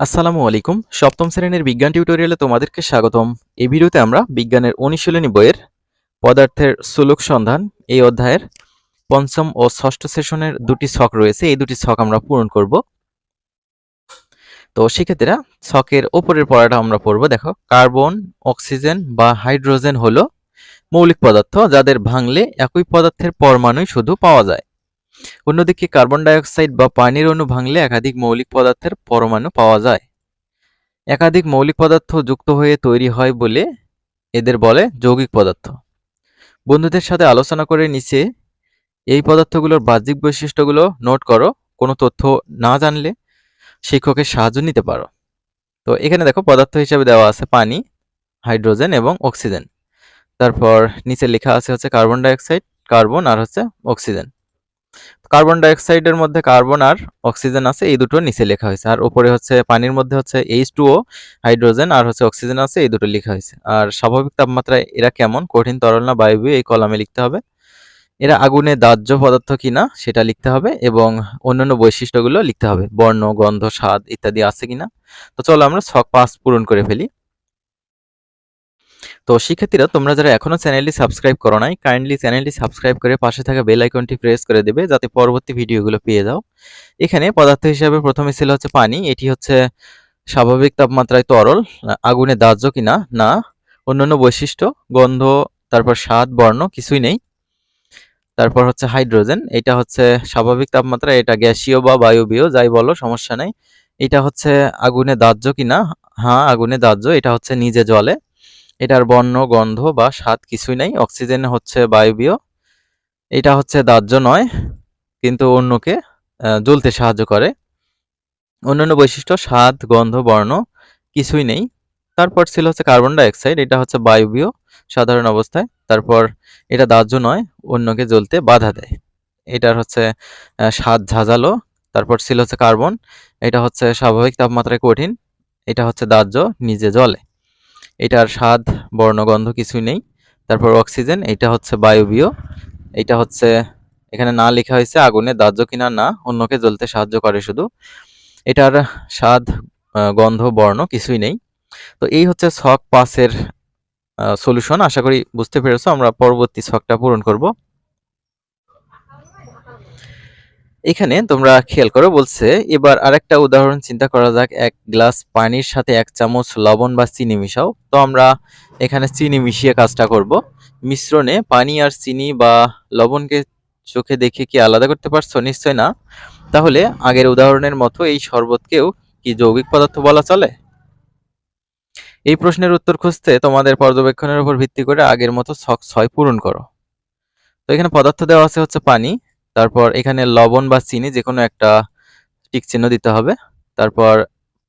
আসসালামু আলাইকুম। সপ্তম শ্রেণির বিজ্ঞান টিউটোরিয়ালে তোমাদেরকে স্বাগতম। এই ভিডিওতে আমরা বিজ্ঞানের অনুশীলনী বইয়ের পদার্থের সুলুক সন্ধান, এই অধ্যায়ের পঞ্চম ও ষষ্ঠ সেশনের দুটি ছক রয়েছে। এই দুটি ছক আমরা পূরণ করব। তো শিক্ষার্থীরা ছকের ওপরের পড়াটা আমরা পড়ব। দেখো, কার্বন, অক্সিজেন বা হাইড্রোজেন হলো মৌলিক পদার্থ যাদের ভাঙলে একই পদার্থের পরমাণুই শুধু পাওয়া যায়। অন্যদিকে কার্বন ডাইঅক্সাইড বা পানির অণু ভাঙলে একাধিক মৌলিক পদার্থের পরমাণু পাওয়া যায়। একাধিক মৌলিক পদার্থ যুক্ত হয়ে তৈরি হয় বলে এদের বলে যৌগিক পদার্থ। বন্ধুদের সাথে আলোচনা করে নিচে এই পদার্থগুলোর বাহ্যিক বৈশিষ্ট্যগুলো নোট করো। কোনো তথ্য না জানলে শিক্ষকের সাহায্য নিতে পারো। তো এখানে দেখো পদার্থ হিসেবে দেওয়া আছে পানি, হাইড্রোজেন এবং অক্সিজেন। তারপর নিচে লেখা আছে হচ্ছে কার্বন ডাইঅক্সাইড, কার্বন আর হচ্ছে অক্সিজেন। কার্বন ডাইঅক্সাইডের মধ্যে কার্বন আর অক্সিজেন আছে, এই দুটো নিচে লেখা হয়েছে। আর উপরে হচ্ছে পানির মধ্যে হচ্ছে এইচ টু ও হাইড্রোজেন আর হচ্ছে অক্সিজেন আছে, এই দুটো লেখা হয়েছে। আর স্বাভাবিক তাপমাত্রায় এরা কেমন? কঠিন তরল না বায়বীয় এই কলামে লিখতে হবে। এরা আগুনে দাহ্য পদার্থ কিনা সেটা লিখতে হবে এবং অন্যান্য বৈশিষ্ট্যগুলো লিখতে হবে। বর্ণ, গন্ধ, স্বাদ ইত্যাদি আছে কিনা। তো চলো আমরা ছক পাঁচ পূরণ করে ফেলি। তো শিক্ষার্থীরা, তোমরা যারা এখনও চ্যানেলটি সাবস্ক্রাইব করো নাই কাইন্ডলি চ্যানেলটি সাবস্ক্রাইব করে পাশে থাকা বেল আইকনটি প্রেস করে দেবে যাতে পরবর্তী ভিডিওগুলো পেয়ে যাও। এখানে পদার্থ হিসাবে প্রথমে ছিল হচ্ছে পানি, এটি হচ্ছে স্বাভাবিক তাপমাত্রায় তরল, আগুনে দাহ্য কিনা, না, অন্যান্য বৈশিষ্ট্য, গন্ধ, তারপর স্বাদ, বর্ণ, কিছুই নেই। তারপর হচ্ছে হাইড্রোজেন, এটা হচ্ছে স্বাভাবিক তাপমাত্রা, এটা গ্যাসীয় বা বায়বীয়, যাই বলো, সমস্যা নেই। এটা হচ্ছে আগুনে দাহ্য কিনা হ্যাঁ আগুনে দাহ্য, এটা হচ্ছে নিজে জলে। এটার বর্ণ, গন্ধ বা স্বাদ কিছুই নাই, অক্সিজেন হচ্ছে বায়বীয়। এটা হচ্ছে দাহ্য নয়, কিন্তু অন্যকে জ্বলতে সাহায্য করে। অন্যান্য বৈশিষ্ট্য, স্বাদ, গন্ধ, বর্ণ কিছুই নেই। তারপর ছিল হচ্ছে কার্বন ডাইঅক্সাইড, এটা হচ্ছে বায়বীয়, সাধারণ অবস্থায়। তারপর এটা দাহ্য নয়, অন্যকে জ্বলতে বাধা দেয়। এটার হচ্ছে স্বাদ ঝাঁঝালো। তারপর ছিল হচ্ছে কার্বন, এটা হচ্ছে স্বাভাবিক তাপমাত্রায় কঠিন। এটা হচ্ছে দাহ্য, নিজে জলে এটার স্বাদ বর্ণগন্ধ কিছুই নেই। তারপর অক্সিজেন, এটা হচ্ছে বায়বীয়। এটা হচ্ছে, এখানে না লেখা হয়েছে আগুনে, দাহ্য কিনা না, অন্যকে জ্বলতে সাহায্য করে শুধু। এটার স্বাদ গন্ধ, বর্ণ কিছুই নেই। তো এই হচ্ছে ছক পাসের সলিউশন আশা করি বুঝতে পেরেছ, আমরা পরবর্তী ছকটা পূরণ করব। এখানে তোমরা খেয়াল করো বলছে, এবার আরেকটা উদাহরণ চিন্তা করা যাক, এক গ্লাস পানির সাথে এক চামচ লবণ বা চিনি মিশাও। তো আমরা এখানে চিনি মিশিয়ে কাজটা করব। মিশ্রণে পানি আর চিনি বা লবণকে চোখে দেখে কি আলাদা করতে পারছ? নিশ্চয় না। তাহলে আগের উদাহরণের মতো এই শরবতকেও কি যৌগিক পদার্থ বলা চলে? এই প্রশ্নের উত্তর খুঁজতে তোমাদের পর্যবেক্ষণের উপর ভিত্তি করে আগের মতো ছক ছয় পূরণ করো। তো এখানে পদার্থ দেওয়া আছে হচ্ছে পানি। তারপর এখানে লবণ বা চিনি যে কোনো একটা টিক চিহ্ন দিতে হবে। তারপর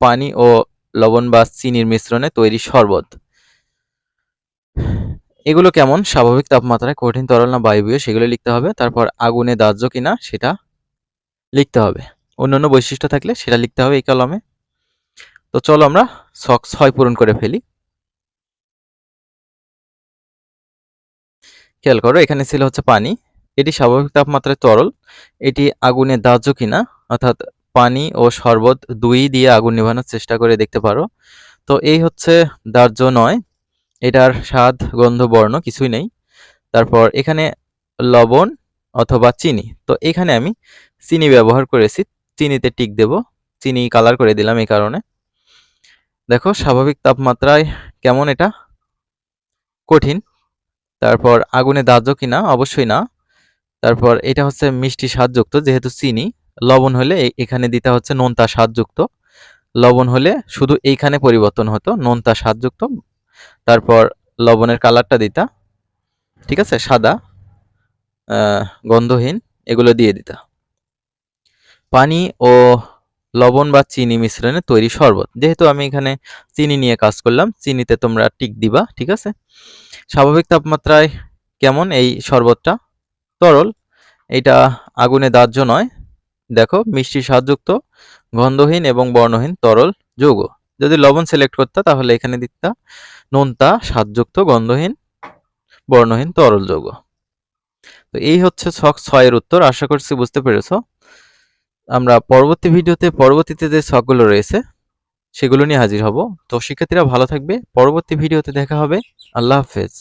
পানি ও লবণ বা চিনির মিশ্রণে তৈরি শরবত। এগুলো কেমন? স্বাভাবিক তাপমাত্রায় কঠিন তরল না বায়বীয়, সেগুলো লিখতে হবে। তারপর আগুনে দাহ্য কিনা সেটা লিখতে হবে। অন্যান্য বৈশিষ্ট্য থাকলে সেটা লিখতে হবে এই কলমে। তো চলো আমরা ছক ছয় পূরণ করে ফেলি। খেয়াল করো, এখানে ছিল হচ্ছে পানি। এটি স্বাভাবিক তাপমাত্রায় তরল। এটি আগুনে দাহ্য কিনা, অর্থাৎ পানি ও শরবত দুই দিয়ে আগুন নিভানোর চেষ্টা করে দেখতে পারো। তো এই হচ্ছে দাহ্য নয়, এটার স্বাদ, গন্ধ, বর্ণ কিছুই নেই। তারপর এখানে লবণ অথবা চিনি। তো এখানে আমি চিনি ব্যবহার করেছি, চিনিতে টিক দেব, চিনি কালার করে দিলাম এই কারণে। দেখো স্বাভাবিক তাপমাত্রায় কেমন এটা? কঠিন। তারপর আগুনে দাহ্য কিনা? অবশ্যই না। তারপর এটা হচ্ছে মিষ্টি স্বাদযুক্ত, যেহেতু চিনি, লবণ হলে এখানে দিতে হচ্ছে নোনতা স্বাদযুক্ত। লবণ হলে শুধু এইখানে পরিবর্তন হতো, নোনতা স্বাদযুক্ত। তারপর লবণের কালারটা দিতা, ঠিক আছে, সাদা গন্ধহীন, এগুলো দিয়ে দিতা। পানি ও লবণ বা চিনি মিশ্রণে তৈরি শরবত। যেহেতু আমি এখানে চিনি নিয়ে কাজ করলাম, চিনিতে তোমরা টিক দিবা, ঠিক আছে? স্বাভাবিক তাপমাত্রায় কেমন এই শরবতটা? তরল। এটা আগুনে দাহ্য নয়। দেখো, মিষ্টি স্বাদযুক্ত, গন্ধহীন এবং বর্ণহীন তরল যৌগ। যদি লবণ সিলেক্ট করতা, তাহলে এখানে দিতা, নোনতা স্বাদযুক্ত, গন্ধহীন, বর্ণহীন তরল যৌগ। তো এই হচ্ছে ছক ছয়ের উত্তর। আশা করছি বুঝতে পেরেছ। আমরা পরবর্তী ভিডিওতে, পরবর্তীতে যে ছকগুলো রয়েছে, সেগুলো নিয়ে হাজির হব। তো শিক্ষার্থীরা ভালো থাকবে। পরবর্তী ভিডিওতে দেখা হবে। আল্লাহ হাফেজ।